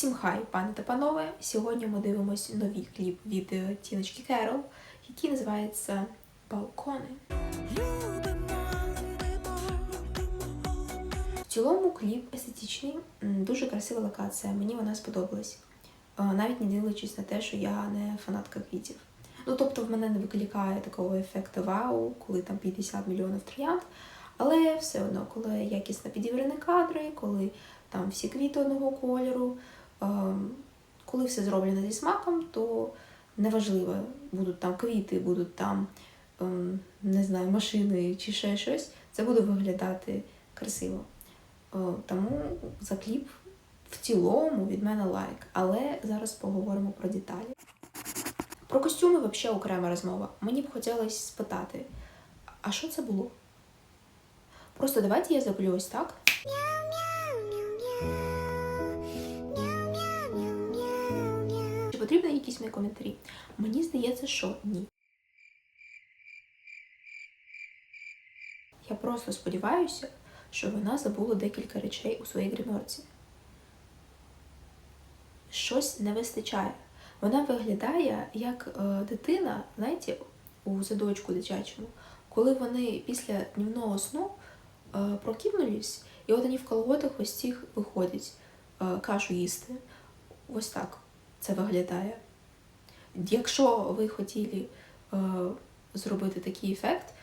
Всім хай, пане та панове! Сьогодні ми дивимося новий кліп від е, Тіночки Керол, який називається Балкони. В цілому кліп естетичний, дуже красива локація. Мені вона сподобалась. Е, Навіть не дивлячись на те, що я не фанатка квітів. Ну, тобто, в мене не викликає такого ефекту вау, коли там 50 мільйонів троянд. Але все одно, коли якісно підібрані кадри, коли там всі квіти одного кольору, коли все зроблено зі смаком, то неважливо, будуть там квіти, будуть там ем, не знаю, машини чи ще щось, це буде виглядати красиво. Е, Тому за кліп в цілому від мене лайк. Але зараз поговоримо про деталі. Про костюми взагалі окрема розмова. Мені б хотілося спитати, а що це було? Просто давайте я зроблю ось так. Потрібні якісь мої коментарі? Мені здається, що ні. Я просто сподіваюся, що вона забула декілька речей у своїй гримерці. Щось не вистачає. Вона виглядає як е, дитина, знаєте, у садочку дитячому, коли вони після днівного сну е, прокинулись, і от вони в колготах ось цих виходять е, кашу їсти. Ось так це виглядає. Якщо ви хотіли е, зробити такий ефект,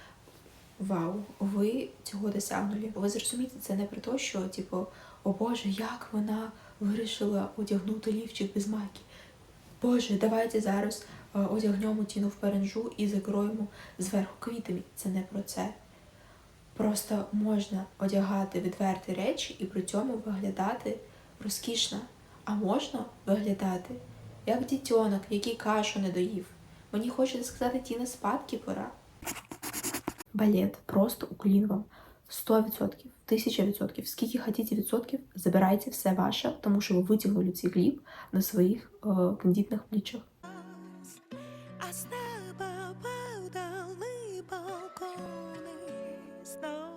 вау, ви цього досягнули. Ви зрозумієте, це не про те, що, типу, о Боже, як вона вирішила одягнути лівчик без майки. Боже, давайте зараз е, одягнемо тіну в перенжу і закроємо зверху квітами. Це не про це. Просто можна одягати відверті речі і при цьому виглядати розкішно. А можна виглядати як дітьонок, який кашу не доїв. Мені хочеться сказати, ті не спадки пора. Балет просто уклін вам. 100%, 1000%, скільки хотіте відсотків, забирайте все ваше, тому що ви витягнули цей кліп на своїх е, балкони знов.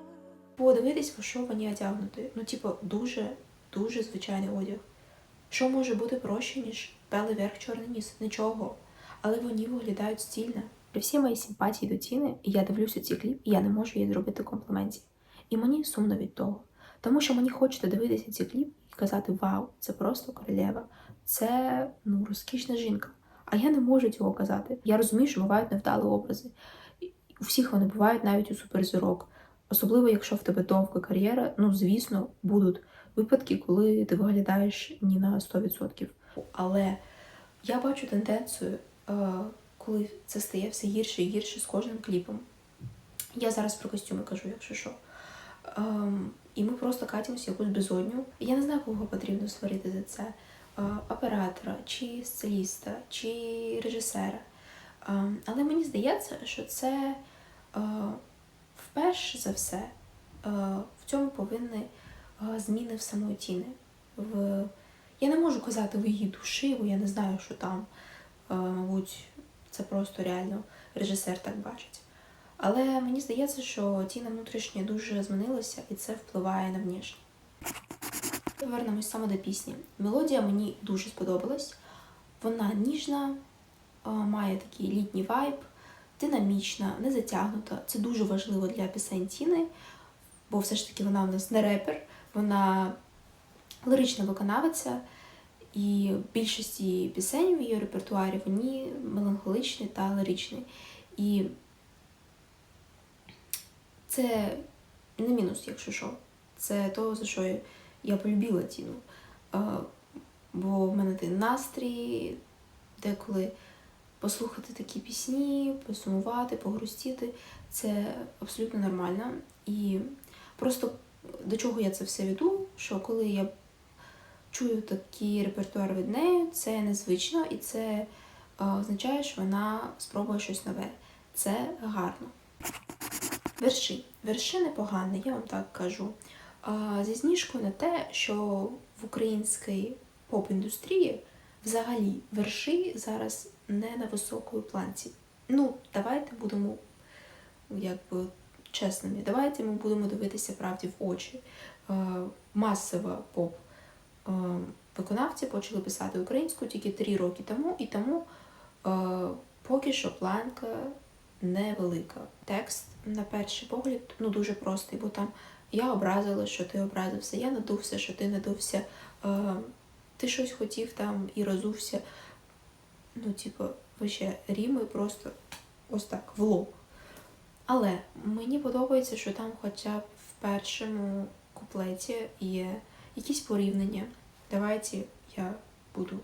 Подивитись, во що вони одягнуті. Ну, типу, дуже, дуже звичайний одяг. Що може бути проще, ніж белий верх, чорний ніс? Нічого. Але вони виглядають стильно. При всій моїй симпатії до Тіни, я дивлюся цей кліп, і я не можу їй зробити компліментів. І мені сумно від того. Тому що мені хочеться дивитися цей кліп і казати: Вау, це просто королева, це ну, розкішна жінка. А я не можу цього казати. Я розумію, що бувають невдалі образи. У всіх вони бувають навіть у суперзірок. Особливо, якщо в тебе довга кар'єра, ну звісно, будуть випадки, коли ти виглядаєш ні на 100%. Але я бачу тенденцію, е, коли це стає все гірше і гірше з кожним кліпом. Я зараз про костюми кажу, якщо що. Ем, і ми просто катимося якусь безодню. Я не знаю, кого потрібно сварити за це: Е, оператора, чи стиліста, чи режисера. Ем, але мені здається, що це вперше за все е, в цьому повинні е, зміни в самої тіни. В... Я не можу казати в її душі, бо я не знаю, що там, е, мабуть, це просто реально режисер так бачить. Але мені здається, що Тіна внутрішнє дуже змінилася, і це впливає на внішнє. Повернемось саме до пісні. Мелодія мені дуже сподобалась. Вона ніжна, має такий літній вайб, динамічна, не затягнута. Це дуже важливо для пісень Тіни, бо все ж таки вона у нас не репер, вона лирична виконавиця. І більшість її пісень в її репертуарі вони меланхоличні та лиричні. І це не мінус, якщо що. Це то, за що я- я полюбила Тіну. Е, Бо в мене той настрій, деколи послухати такі пісні, посумувати, погрустіти. Це абсолютно нормально. І просто до чого я це все веду, що коли я чую такий репертуар від неї, це незвично і це означає, що вона спробує щось нове. Це гарно. Верші. Верші непогані, я вам так кажу. Зі зніжкою на те, що в українській поп-індустрії взагалі верші зараз не на високої планці. Ну, давайте будемо якби чесними. Давайте ми будемо дивитися правді в очі. Е, масова поп е, виконавці почали писати українською тільки три роки тому, і тому е, поки що планка невелика. Текст, на перший погляд, ну дуже простий, бо там я образила, що ти образився, я надувся, що ти надувся, е, ти щось хотів там і розувся. Ну, типу, вище ріми просто ось так, в лоб. Але мені подобається, що там хоча б в першому куплеті є якісь порівняння. Давайте я буду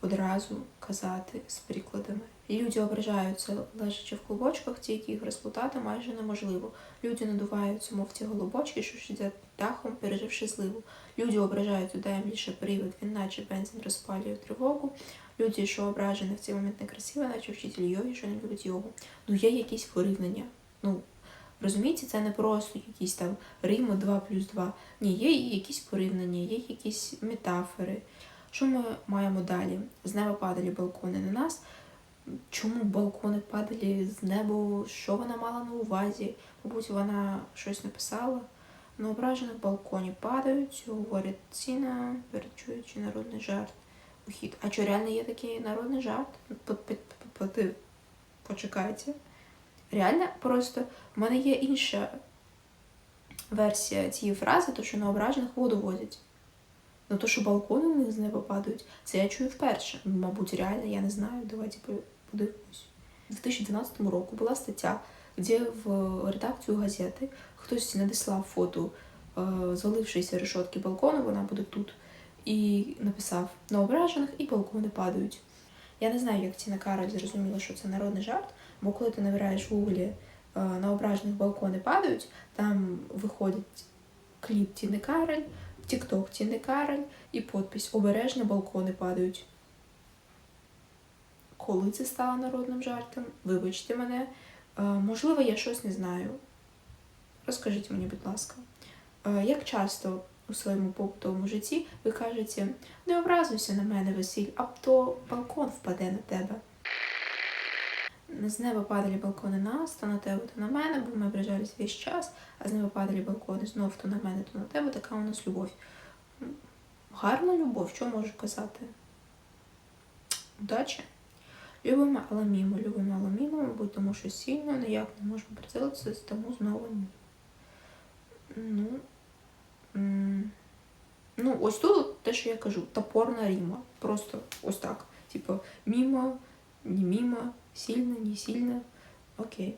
одразу казати з прикладами. Люди ображаються, лежачи в клубочках, ті, які їх розплутати майже неможливо. Люди надуваються, мов ті голубочки, що сидять дахом, переживши зливу. Люди ображають дай лише привид, він наче бензин розпалює тривогу. Люди, що ображені в цей момент некрасиво, наче вчитель йоги, що не любить йогу. Ну, є якісь порівняння. Ну, розумієте, це не просто якісь там Риму 2 плюс 2. Ні, є якісь порівняння, є якісь метафори. Що ми маємо далі? З неба падали балкони на нас. Чому балкони падали з неба? Що вона мала на увазі? Мабуть, вона щось написала. На ображених балконі падають, говорять ціна, перечуючи народний жарт. Ухід. А що реально є такий народний жарт? По- по- по- по- Почекайте. Реально, просто в мене є інша версія цієї фрази, то що на ображених воду возять. Ну то, що балкони них з неба падають, це я чую вперше. Ну, Мабуть, реально, я не знаю. Давайте подивимось. У 2012 року була стаття, де в редакцію газети хтось надіслав фото е, звалившоїся решетки балкону, вона буде тут, і написав на ображених і балкони падають. Я не знаю, як Тіна Кароль зрозуміла, що це народний жарт, бо коли ти набираєш в гуглі е, на ображених балкони падають, там виходить кліп Тіни Кароль, Тікток Тіни Кароль і подпись Обережно балкони падають. Коли це стало народним жартом? Вибачте мене. Е, можливо, я щось не знаю. Розкажіть мені, будь ласка, е, як часто у своєму побутовому житті ви кажете, не образуйся на мене, Василь, а то балкон впаде на тебе. З неба падали балкони нас, то на тебе, то на мене, бо ми ображались весь час, а з неба падали балкони знов то на мене, то на тебе, така у нас любов. Гарна любов, що можу казати? Удачі! Любимо, але мімо, любимо, але мімо, мабуть, тому що сильно ніяк не можемо прицілитися, тому знову ні. Ну, ну, ось тут те, що я кажу, топорна ріма. Просто ось так. Типу, мімо, не мімо, сильно, не сильно. Окей.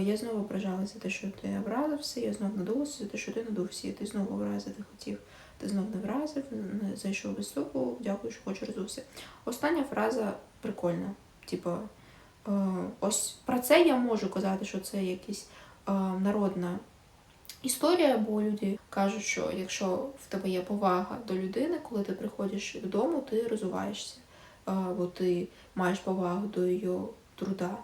Я знову ображалася за те, що ти образився, я знову надулася за те, що ти надувся, і ти знову образити хотів. Ти знов не вразив, не зайшов стуку, дякую, що хоч розувся. Остання фраза прикольна. Типу, ось про це я можу казати, що це якась народна історія, бо люди кажуть, що якщо в тебе є повага до людини, коли ти приходиш додому, ти розвиваєшся, бо ти маєш повагу до її труда,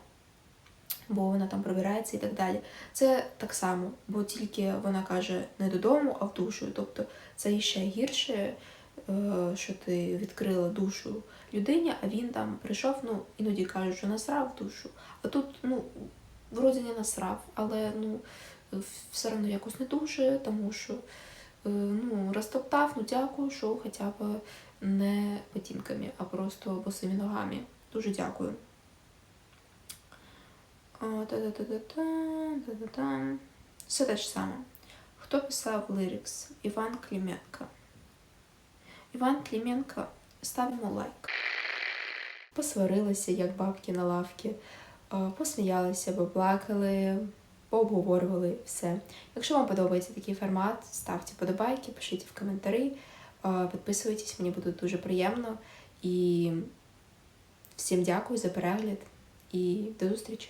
бо вона там прибирається і так далі. Це так само, бо тільки вона каже не додому, а в душу. Тобто це іще гірше, е, що ти відкрила душу людині, а він там прийшов, ну, іноді кажуть, що насрав душу. А тут, ну, вроді не насрав, але ну, все одно якось не дуже, тому що е, ну, розтоптав, ну дякую, що хоча б не ботинками, а просто босими ногами. Дуже дякую. Все те ж саме. Хто писав лирикс? Іван Клименко. Іван Клименко, ставимо лайк. Посварилися, як бабки на лавці, посміялися, поплакали, пообговорювали все. Якщо вам подобається такий формат, ставте подобайки, пишіть в коментарі, підписуйтесь, мені буде дуже приємно. І всім дякую за перегляд і до зустрічі!